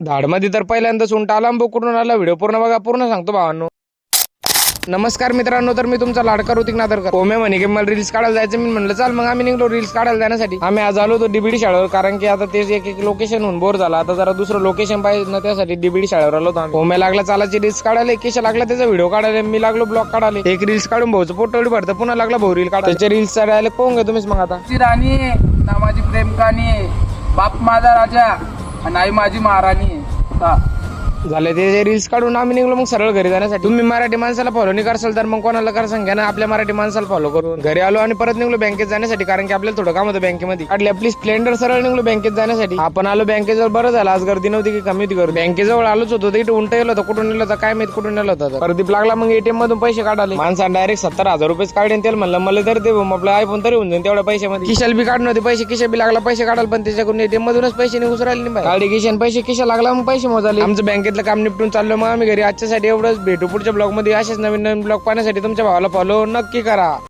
धाडमध्ये तर पहिल्यांदा सुंट आला आणि बोकडून आला. व्हिडिओ पूर्ण बघा पूर्ण सांगतो भावांनो. नमस्कार मित्रांनो तर मी तुमचा लाडका ऋतिक नादरकर. हो, ओमे म्हणे की मला रील्स काढायला जायचं मी म्हणलं चाल मग आम्ही निघलो रील्स काढायला जाण्यासाठी. आम्ही आज आलो होतो डीबीडी शाळेवर कारण की आता तेच एक एक लोकेशन होऊन बोर झाला. आता जरा दुसरं लोकेशन पाहिजे ना त्यासाठी डीबीडी शाळेवर आलो होतो ओमे हो, लागला चालाची रील्स काढायला. केशा लागला त्याचा व्हिडिओ काढायला मी लागलो ब्लॉग काढायला. एक रील्स काढून भाऊचं फोटो भरतं पुन्हा लागला भाऊ रील काढा त्याच्या रील्स काढायला कोण घ्या तुम्हीच मग आता? ची राणी ना माझी प्रेमकानी बाप माझा राजा. आणि आई माझी महाराणी हा. झाले ते रील्स काढून आम्ही निघलो मग सरळ घरी जाण्यासाठी. तुम्ही मराठी माणसाला फॉलो नाही करसाल तर मग कोणाला कर सांगा ना आपल्या मराठी माणसाला फॉलो करून घरी आलो आणि परत निघलो बँकेत जाण्यासाठी कारण की आपल्याला थोडं काम होतं बँकेमध्ये. काढली आपली स्प्लेंडर सरळ निघलो बँकेत जाण्यासाठी. आपण आलो बँकेजवळ बरं झालं. आज गर्दी नव्हती की कमी होती गर्दी. बँकेजवळ आलोच होतो तर उंट येलो होतं. कुठून नेलं होतं काय माहीत कुठून नेलं होतं परदीप लागला मग एटीएम मधून पैसे काढाले. माणसा डायरेक्ट सत्तर हजार रुपये काढेन त्याला म्हणलं मला तर ते आपलं आयफोन तरी होऊन जाईल तेवढ्या पैशामध्ये. किशाल बी काढून होते पैसे किशा बी लागला पैसे काढाल पण त्याच्याकडून एटीएम मधूनच पैसे निघून राहिले नाही गाडी किशन पैसे किशा लागला मग पैसे मोजाले. आमचं बँकेत घरातलं काम निपटून चाललो मग आम्ही घरी. आजच्यासाठी एवढंच. भेटू पुढच्या ब्लॉगमध्ये असेच नवीन नवीन ब्लॉग पाहण्यासाठी तुमच्या भावाला फॉलो नक्की करा.